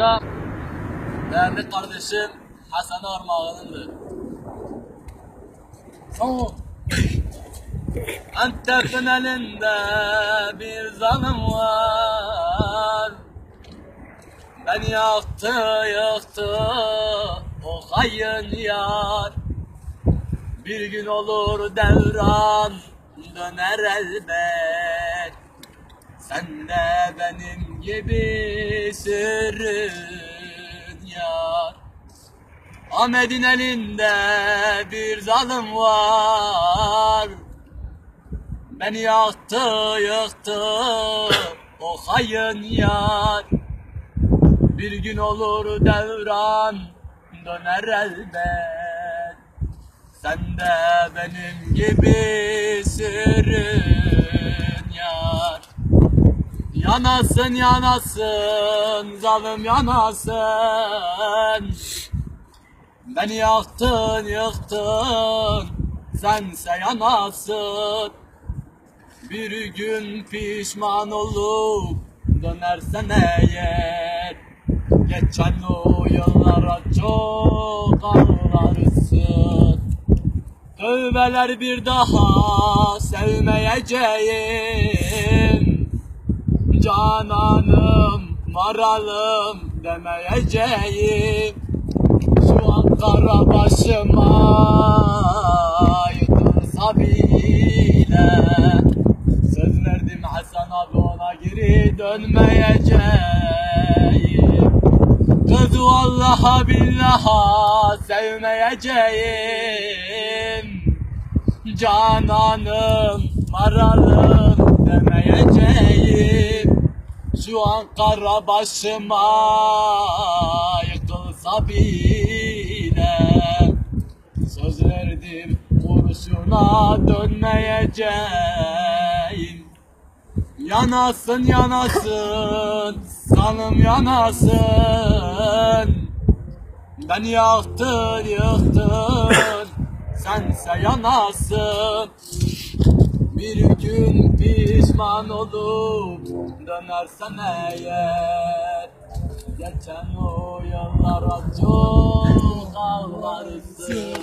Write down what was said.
Da değerli kardeşim Hasan Armağan'ındır. Son Antep'in elinde bir zanım var. Beni yaktı yıktı o hain yar. Bir gün olur devran döner elbet. Sen de benim gibisin yar. Ahmet'in elinde bir zalim var. Beni yaktı yıktı o hain yar. Bir gün olur devran döner elbet. Sen de benim gibisin yar Yanasın yanasın zalim yanasın. Beni yaktın yıktın sense yanasın. Bir gün pişman olup dönersen eğer Geçen o yıllara çok ağlarsın. Tövbeler bir daha sevmeyeceğim Cananım, maralım demeyeceğim. Şu an kara başıma yıkılsa bile Söz verdim Hasan abi ona geri dönmeyeceğim. Kız vallaha billaha sevmeyeceğim. Cananım, maralım demeyeceğim Şu an kara başıma yıkılsa bile Söz verdim kurşuna dönmeyeceğim. Yanasın yanasın, kanım yanasın. Beni yaktın yıktın, sense yanasın. Bir gün pişman olup dönersen eğer Geçen o yıllara çok ağlarsın